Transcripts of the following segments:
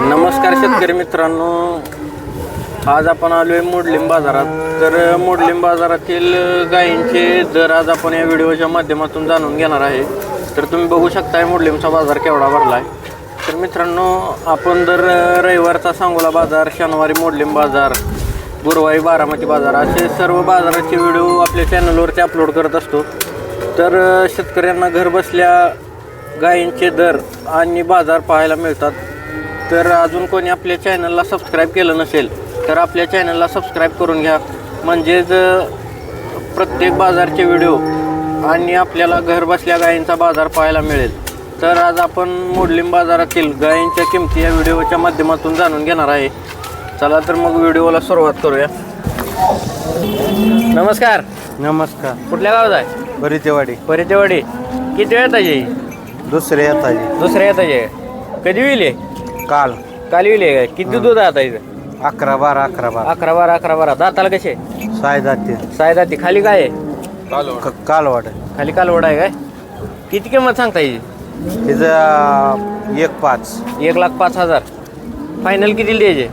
नमस्कार शेतकरी मित्रांनो. आज आपण आलो आहे मोडलिंब बाजारात. तर मोडलिंब बाजारातील गायींचे दर आज आपण या व्हिडिओच्या माध्यमातून जाणून घेणार आहे. तर तुम्ही बघू शकताय मोडलिंबचा बाजार केवढा भरला आहे तर मित्रांनो आपण दर रविवारचा सांगोला बाजार शनिवारी मोडलिंब बाजार गुरुवारी बारामती बाजार असे सर्व बाजाराचे व्हिडिओ आपल्या चॅनलवरती अपलोड करत असतो. तर शेतकऱ्यांना घर बसल्या गायींचे दर आणि बाजार पाहायला मिळतात. तर अजून कोणी आपल्या चॅनलला सबस्क्राईब केलं नसेल तर आपल्या चॅनलला सबस्क्राईब करून घ्या. म्हणजेच प्रत्येक बाजारचे व्हिडिओ आणि आपल्याला घर बसल्या गायींचा बाजार पाहायला मिळेल. तर आज आपण मोडलिंब बाजारातील गायींच्या किमती या व्हिडिओच्या माध्यमातून जाणून घेणार आहे. चला तर मग व्हिडिओला सुरुवात करूया. नमस्कार. नमस्कार. कुठल्या गावात आहे? परितेवाडी. परितेवाडी. किती वेळ येताचे दुसरे येताजी दुसऱ्या येताचे कधी विले काल. काल विले काय? किती दूध आता इथं? अकरा बारा अकरा बारा. अकरा बारा अकरा बारा. दाताला कसे? साय जाते. साय दाती खाली काय आहे? क- कालवाड. खाली कालवड आहे काय? किती किंमत सांगता येईल? तिचं एक पाच. एक लाख पाच हजार. फायनल किती द्यायचे?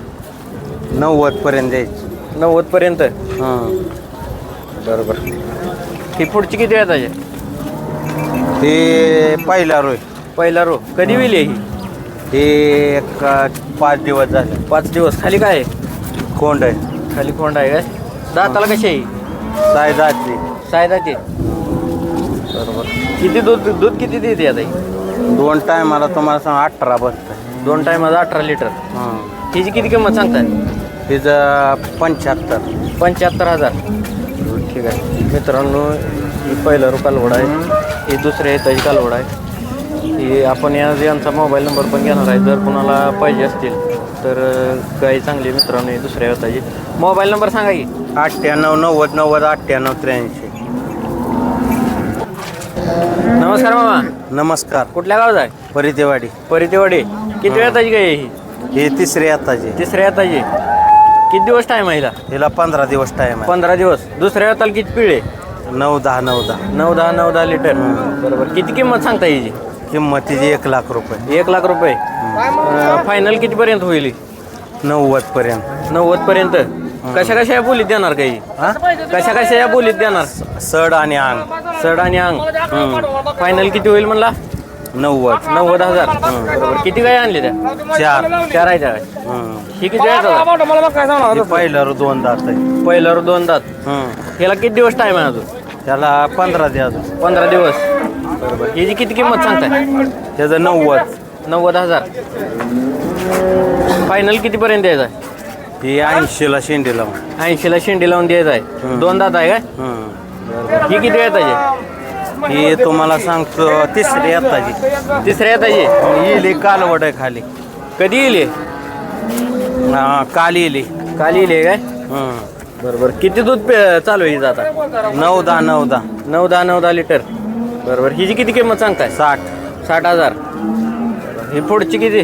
नव्वद पर्यंत द्यायची. नव्वद पर्यंत? हं. बरोबर. ही पुढची किती येताचे ते पहिला रोय. पहिला रो. कधी विली ही? हे एक पाच दिवस झाले. पाच दिवस. खाली काय आहे? कोंड आहे. खाली कोंड आहे काय? दाताला कशी आहे? साय जाते साय दाती. बरोबर. किती दूध दूध किती देते आता ही? दोन टायमाला तुम्हाला सांग अठरा बसत दोन टायमाचं अठरा लिटर. हिची किती किंमत सांगताय? तिचं पंच्याहत्तर. पंच्याहत्तर हजार. ठीक आहे. मित्रांनो ही पहिलं कालवड आहे. ही दुसऱ्या येताची कालवड आहे. ही आपण या यांचा मोबाईल नंबर पण घेणार आहे जर कुणाला पाहिजे असतील तर गाई चांगली मित्रांनो ही दुसऱ्या येताची मोबाईल नंबर सांगा की. अठ्ठ्याण्णव नव्वद नव्वद अठ्ठ्याण्णव त्र्याऐंशी. नमस्कार मामा. नमस्कार. कुठल्या गावात आहे? परितेवाडी. परितेवाडी. किती वेळ आहे ही? हे तिसरे येताचे तिसऱ्या येताची किती दिवस टाईम आहे हिला? हिला पंधरा दिवस टाइम आहे. पंधरा दिवस. दुसऱ्या येताला किती पिळे? नऊ दहा नऊ दहा. नऊ दहा नऊ दहा लिटर. बरोबर. किती किंमत सांगता हिची? किंमत तिची एक लाख रुपये. एक लाख रुपये. फायनल कितीपर्यंत होईल? नव्वद पर्यंत नव्वद पर्यंत कशा कशा या बोलीत देणार काही हा? कशा कशा या बोलीत देणार? सड आणि अंग सड आणि अंग फायनल किती होईल म्हणला? नव्वद. नव्वद हजार. बरोबर. किती गाय आणली त्या? चार. चार आहे त्या. गाय. हं. ही किती आहे हे पहिलं दोन दात आहे पहिल्यावर दोन दात. हं. ह्याला किती दिवस टाइम आहे अजून? त्याला पंधरा द्या अजून. पंधरा दिवस. बरोबर. ह्याची किती किंमत सांगताय? त्याचं नव्वद. नव्वद हजार. फायनल कितीपर्यंत द्यायचा आहे? ही ऐंशीला शेंडी लावून. ऐंशीला शेंडी लावून द्यायचा आहे. दोन दात आहे काय? हं. ही किती येताची ही तुम्हाला सांगतो तिसरी येताची तिसऱ्या येताची येईल ही कालवड आहे खाली. कधी येईल हे? हा, काल येईल. काल येईल हे काय? हं. बरोबर. किती दूध पे- चालू आहे हिचं आता? नऊ दहा नऊ दहा. नऊ दहा नऊ दहा लिटर. बरोबर. हिची किती किंमत सांगताय? साठ. साठ हजार. ही पुढची किती?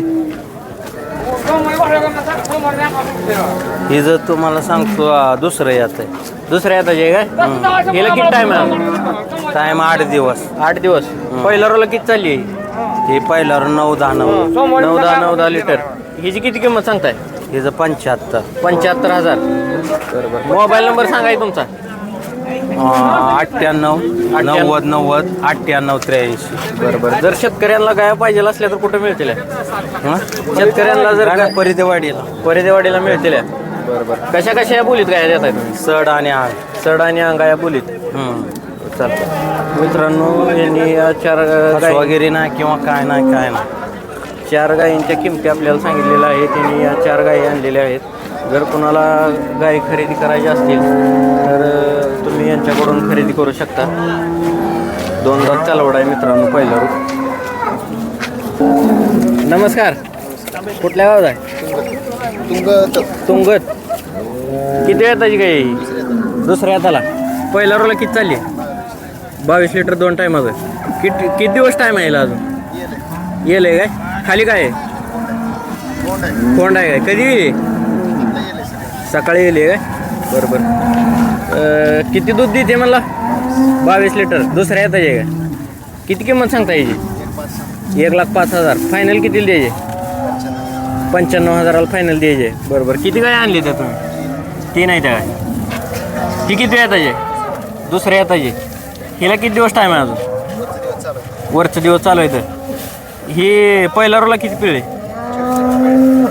ही जर तुम्हाला सांगतो दुसरं येत आहे. दुसऱ्या येताची आहे काय? हिला किती टाइम आहे टाइम आठ दिवस. आठ दिवस. पहिल्या रोला किती चालली आहे? ही. पहिल्यावर नऊ दहा नऊ. नऊ दहा नऊ दहा लिटर हिची किती किंमत सांगताय? हिचं पंच्याहत्तर. पंच्याहत्तर हजार. बरोबर. मोबाईल नंबर सांगाय तुमचा. अठ्ठ्याण्णव नव्वद नव्वद अठ्ठ्याण्णव त्र्याऐंशी. बरोबर जर शेतकऱ्यांना गाय पाहिजे असल्या तर कुठे मिळतील? हं? शेतकऱ्यांना जर रागा परितेवाडीला परिदेवाडीला. मिळतील? बरोबर कशा कशा या बोलीत गाय देत आहेत सड आणि आग. चढ आणि अंगा या बोलीत? हं. चालतं मित्रांनो यांनी या चार गाई वगैरे नाही किंवा काय नाही काय नाही. चार गायींच्या किमती आपल्याला सांगितलेल्या आहेत. त्यांनी या चार गायी आणलेल्या आहेत. जर कुणाला गाय खरेदी करायची असतील तर तुम्ही यांच्याकडून खरेदी करू शकता. दोन दात चालवड आहे मित्रांनो पहिलं रूप. नमस्कार. कुठल्या गावात आहे? तुंगत. किती येताची गाय? दुसऱ्या हाताला पहिल्या रोला किती चालली बावीस लिटर दोन टायमाचं. किती किती दिवस टाईम आहे अजून? येल आहे काय? खाली काय आहे? कोंड आहे. काय? कधी सकाळी येईल काय बरोबर. किती दूध देते मला बावीस लिटर. दुसऱ्या येत आहे का किती किंमत सांगता याची एक लाख पाच हजार. फायनल कितीला द्यायचे? पंच्याण्णव हजाराला फायनल द्यायचे. बरोबर. किती गाय आणली त्या तुम्ही? तीन आहे त्या ती किती येताचे दुसऱ्या येताचे हिला किती दिवस टाईम आहे अजून? वरचं दिवस चालू आहे तर ही पहिल्या रोला किती पिळे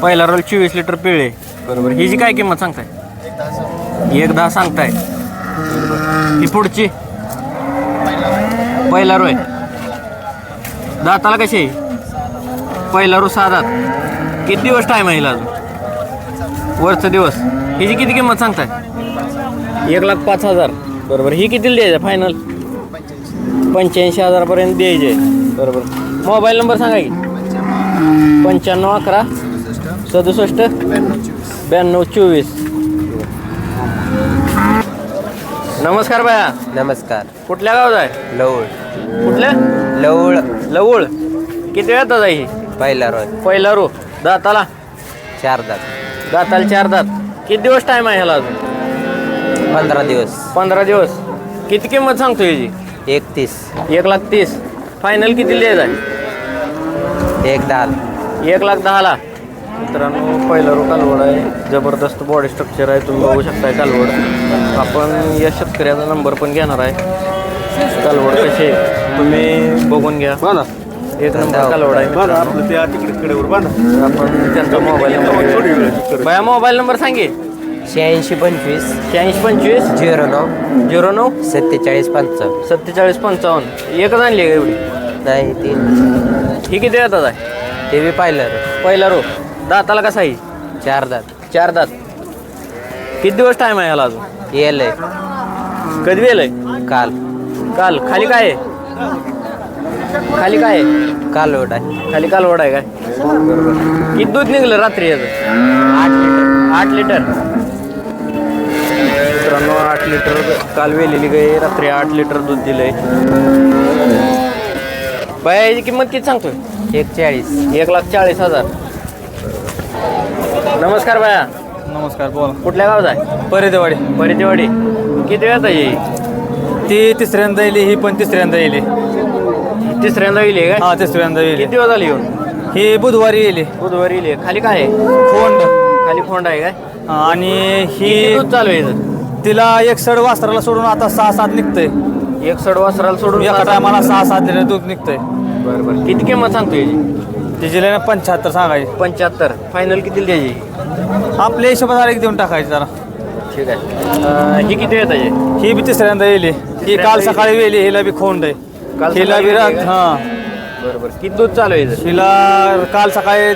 पहिला रोल चोवीस लिटर पिळे बरोबर. हिची काय किंमत सांगताय? एक दहा सांगताय. ही पुढची? पहिला रोय. दाताला कशी आहे? पहिला रो सहा दात किती दिवस टाईम आहे हिला अजून? वरचा दिवस. हिची किती किंमत सांगताय? एक लाख पाच हजार. बरोबर. ही किती द्यायचं? फायनल पंच्याऐंशी हजारपर्यंत द्यायचे. बरोबर. मोबाईल नंबर सांगा की. पंच्याण्णव अकरा. सदुसष्ट. ब्याण्णव चोवीस नमस्कार बाया नमस्कार कुठल्या गावात आहे लवळ कुठल्या लवळ लवळ किती वेळात आहे ही पहिला रोज पहिला रो दाताला चार दात दाताला चार दात किती दिवस टाईम आहे ह्याला अजून पंधरा दिवस पंधरा दिवस किती किंमत सांगतो याची एकतीस एक लाख तीस फायनल किती आहे एक दहा एक लाख दहाला मित्रांनो पहिला रो कालवड आहे. जबरदस्त बॉडी स्ट्रक्चर आहे. तुम्ही बघू शकताय कालवड. आपण या शेतकऱ्याचा नंबर पण घेणार आहे. कालवड कसे तुम्ही बघून घ्या. एक नंबर कालवड आहे आपण त्यांचा मोबाईल नंबर बाया मोबाईल नंबर सांगे. शहाऐंशी पंचवीस. शहाऐंशी पंचवीस. झिरो नऊ. झिरो नऊ? सत्तेचाळीस पंचावन्न. सत्तेचाळीस पंचावन्न. एकच आणली आहे का एवढी? नाही तीन. ही किती येतात आहे? ते बी पाहिलं. रे. पहिला रो दाताला कसा आहे? चार दात. चार दात. किती दिवस टाईम आहे ह्याला अजून? येलय. कधी गेलंय काल. काल. खाली काय आहे? खाली काय आहे? काल ओढ आहे. खाली कालवड आहे काय? किती दूध निघलं रात्री याचं? आठ लिटर. आठ लिटर. मित्रांनो आठ लिटर काल वेलेली गाय रात्री आठ लिटर दूध दिलंय. बाया याची किंमत किती सांगतोय? एक चाळीस. एक लाख चाळीस हजार. नमस्कार बाया नमस्कार बोला. कुठल्या गावात आहे? परिदेवाडी परितेवाडी किती वेळात ही? ती तिसऱ्यांदा येईल ही पण तिसऱ्यांदा येईल तिसऱ्यांदा येईल काय हा तिसऱ्यांदा किती येईल दिवस झाले येऊन? ही बुधवारी येईल बुधवारी येईल खाली काय आहे? खोंड खाली फोंड आहे काय? आणि किती ही दूध चालू आहे इथं? तिला एक सड वासराला सोडून आता सहा सात निघतंय. एक सड वासराला सोडून एका टायमाला सहा सात लिटर दूध निघतंय. बरं बरं. किती किंमत सांगतो याची? तिची ना पंच्याहत्तर सांगायची. पंच्याहत्तर. फायनल किती द्यायची? आपल्या हिशोबात आले देऊन टाकायची जरा. ठीक आहे. ही किती येत? आहे ही बी तिसऱ्यांदा येईल ही. काल सकाळी वेली हिला बी खोंड आहे. हिला बी? हा. बरं बरं किती दूध चालू आहे? हिला काल सकाळी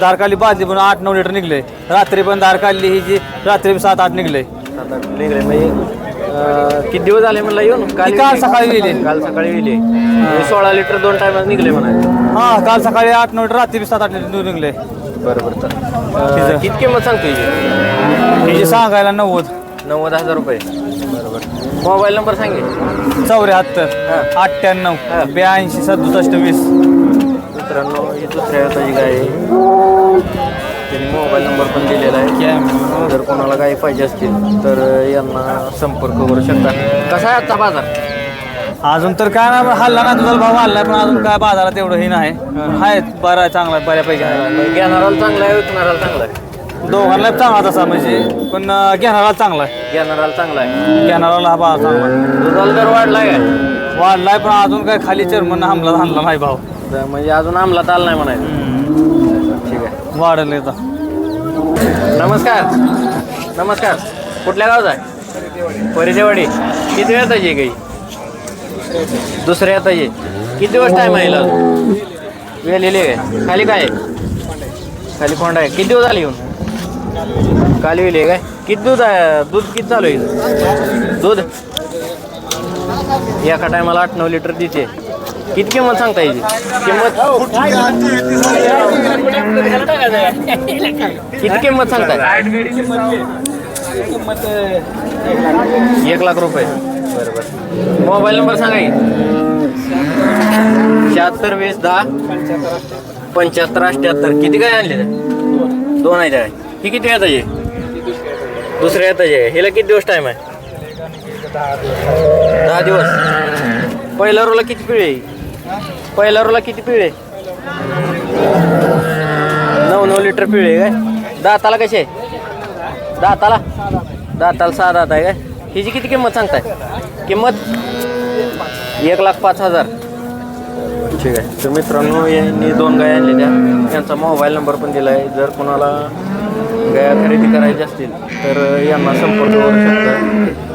दारकाली बाजली पण आठ नऊ लिटर निघले. रात्री पण दार काढली ही जी रात्री सात आठ निघले. सात आठ निघले. म्हणजे किती दिवस झाले म्हणलं येऊन? ती काल विली? सकाळी विली. काल सकाळी म्हणजे सोळा लिटर दोन टायमात निघले म्हणा हा काल सकाळी आठ नऊ रात्री सात आठ लिटर दूध निघले. बरं बरं तर अं, किती किंमत सांगतो हिची? सांगायला नव्वद. नव्वद हजार रुपये. बरोबर. मोबाईल नंबर सांगे. चौऱ्याहत्तर हा. अठ्ठ्याण्णव. ब्याऐंशी सदुसष्ट वीस. मित्रांनो ही दुसऱ्या गाय आहे. त्यांनी मोबाईल नंबर पण दिलेला आहे जर कोणाला गाय पाहिजे असतील तर यांना संपर्क करू शकता. कसा आहे आजचा बाजार? अजून तर काय ना हल्ला ना तुझा भाव हल्ला पण अजून काय बाजारात एवढं हे नाही. आहे बरं चांगला आहे, बऱ्यापैकी आहे. मग घेणाराला चांगला आहे विकणाराला चांगला आहे? दोघांना चांगला तसा म्हणजे पण अं, घेणाराला चांगला आहे. घेणाराला चांगला आहे. घेणाराला हा भाव चांगला आहे. दुधाला दर वाढलाय काय वाढलाय पण अजून काय खाली चेअरमन हमला आणला नाही तर म्हणजे अजून अंमलात आला नाही म्हणायचं. वाढले येतं नमस्कार. नमस्कार. कुठल्या गावचा आहे? परिदेवाडी किती वेळ ताजी काही? दुसऱ्या ये किती दिवस टाईम आहे हिला वेळ लिहिली काय? खाली काय खाली कोंडा आहे. किती दिवस आले येऊन? काल वेली काय? किती दूध आहे? दूध किती चालू आहे दूध? एका टायमाला आठ नऊ लिटर देते. किती किंमत सांगता येईल? किंमत किती किंमत सांगताय एक लाख रुपये. बरोबर मोबाईल नंबर सांगा की. शहात्तर वीस दहा. पंच्याहत्तर अठ्ठ्याहत्तर किती काय आणले दोन आहे. काय ही किती येत आहे? दुसऱ्या येत आहे. हिला किती दिवस टाईम आहे? दहा दिवस. पहिल्या रोला किती वेळ आहे रोला किती पिळे नऊ नऊ लिटर पिळे काय? दाताला कसे? दाताला? दाताला सहा दात आहे काय? हिची किती किंमत सांगताय? किंमत? एक लाख पाच हजार. ठीक आहे. तर मित्रांनो यांनी दोन गाय आणलेल्या. त्यांचा मोबाईल नंबर पण दिला आहे जर कोणाला गाया खरेदी करायच्या असतील तर यांना संपर्क करू शकता.